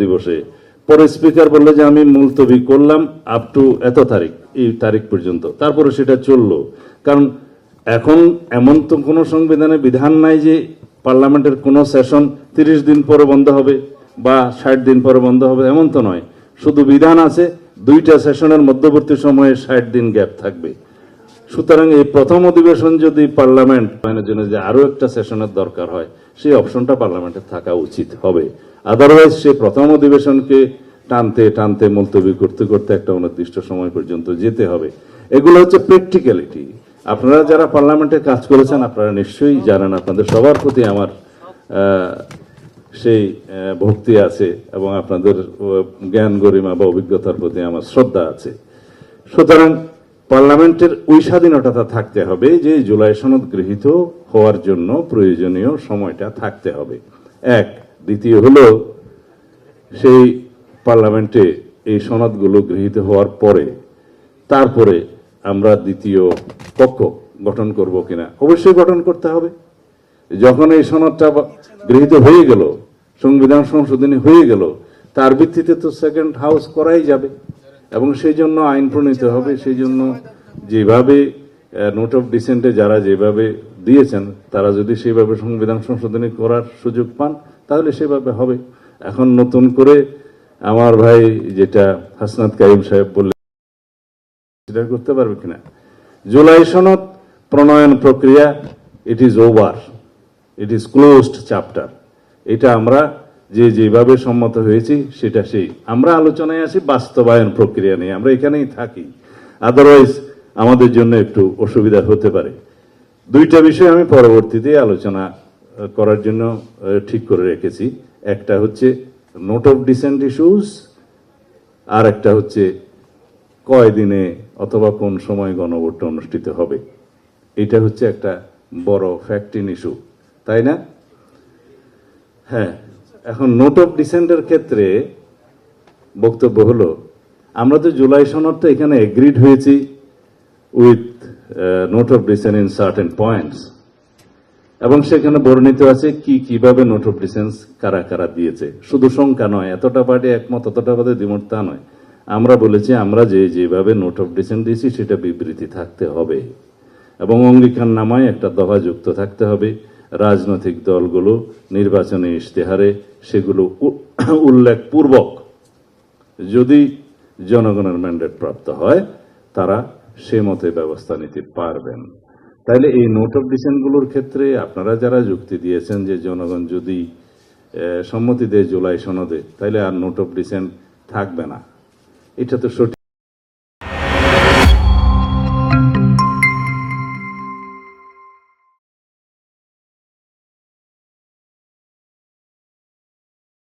দিবসে। পরে স্পিকার বলল যে, আমি মুলতবি করলাম আপ টু এত তারিখ, এই তারিখ পর্যন্ত। তারপরে সেটা চলল। কারণ এখন এমন তো কোনো সংবিধানে বিধান নাই যে পার্লামেন্টের কোনো সেশন তিরিশ দিন পরে বন্ধ হবে বা ষাট দিন পরে বন্ধ হবে, এমন তো নয়। শুধু বিধান আছে, দুইটা সেশনের মধ্যবর্তী সময়ে ষাট দিন গ্যাপ থাকবে। সুতরাং এই প্রথম অধিবেশন যদি পার্লামেন্ট আইনের জন্য যে আরও একটা সেশনের দরকার হয়, সেই অপশনটা পার্লামেন্টে থাকা উচিত হবে। আদারওয়াইজ সে প্রথম অধিবেশনকে টানতে টানতে মুলতবি করতে করতে একটা অনির্দিষ্ট সময় পর্যন্ত যেতে হবে। এগুলো হচ্ছে প্র্যাকটিক্যালিটি। আপনারা যারা পার্লামেন্টে কাজ করেছেন, আপনারা নিশ্চয়ই জানেন, আপনাদের সবার প্রতি আমার সেই ভক্তি আছে এবং আপনাদের জ্ঞান গরিমা বা অভিজ্ঞতার প্রতি আমার শ্রদ্ধা আছে। সুতরাং পার্লামেন্টের ওই স্বাধীনতা থাকতে হবে যে জুলাই সনদ গৃহীত হওয়ার জন্য প্রয়োজনীয় সময়টা থাকতে হবে। এক, দ্বিতীয় হলো, সেই পার্লামেন্টে এই সনদগুলো গৃহীত হওয়ার পরে তারপরে আমরা দ্বিতীয় পক্ষ গঠন করব কিনা অবশ্যই গঠন করতে হবে। যখন এই সনদটা গৃহীত হয়ে গেল, সংবিধান সংশোধনী হয়ে গেল, তার ভিত্তিতে তো সেকেন্ড হাউস করাই যাবে। এবং সেই জন্য আইন প্রণীত হবে সেই জন্য যেভাবে নোট অফ ডিসেন্টে যারা যেভাবে দিয়েছেন, তারা যদি সেভাবে সংবিধান সংশোধনী করার সুযোগ পান, তাহলে সেভাবে হবে। এখন নতুন করে আমার ভাই যেটা হাসনাত কাইম সাহেব বললেন, সেটা করতে পারবে কিনা? জুলাই সনদ প্রণয়ন প্রক্রিয়া it is over it is closed chapter এটা আমরা যে যেভাবে সম্মত হয়েছি, সেটা সেই। আমরা আলোচনায় আসি, বাস্তবায়ন প্রক্রিয়া নিয়ে। আমরা এখানেই থাকি। আদারওয়াইজ আমাদের জন্য একটু অসুবিধা হতে পারে। দুইটা বিষয় আমি পরবর্তীতে আলোচনা করার জন্য ঠিক করে রেখেছি। একটা হচ্ছে নোট অফ ডিসেন্ট ইস্যুস আর একটা হচ্ছে কয়দিনে অথবা কোন সময় গণভোটটা অনুষ্ঠিত হবে। এটা হচ্ছে একটা বড় ফ্যাক্টিন ইস্যু তাই না? হ্যাঁ এখন নোট অফ ডিসেন্টের ক্ষেত্রে বক্তব্য হলো, আমরা তো জুলাই সনদটা এখানে এগ্রিড হয়েছি with note of dissent in certain points এবং সেখানে বর্ণিত আছে কি কীভাবে নোট অফ ডিসেন্স কারা কারা দিয়েছে। শুধু সংখ্যা নয়, এতটা পার্টি একমত, অতটা বাদে দ্বিমত তা নয়। আমরা বলেছি, আমরা যে যেভাবে নোট অফ ডিসেন্ট দিয়েছি, সেটা বিবৃতি থাকতে হবে। এবং অঙ্গীকার নামায় একটা দফা যুক্ত থাকতে হবে। রাজনৈতিক দলগুলো নির্বাচনী ইশতেহারে সেগুলো উল্লেখপূর্বক যদি জনগণের ম্যান্ডেট প্রাপ্ত হয়, তারা সে মতে ব্যবস্থা নিতে পারবেন। তাইলে এই নোট অফ ডিসেন্টগুলোর ক্ষেত্রে আপনারা যারা যুক্তি দিয়েছেন যে জনগণ যদি সম্মতি দেয় জুলাই সনদে, তাইলে আর নোট অফ ডিসেন্ট থাকবে না। এটা তো সঠিক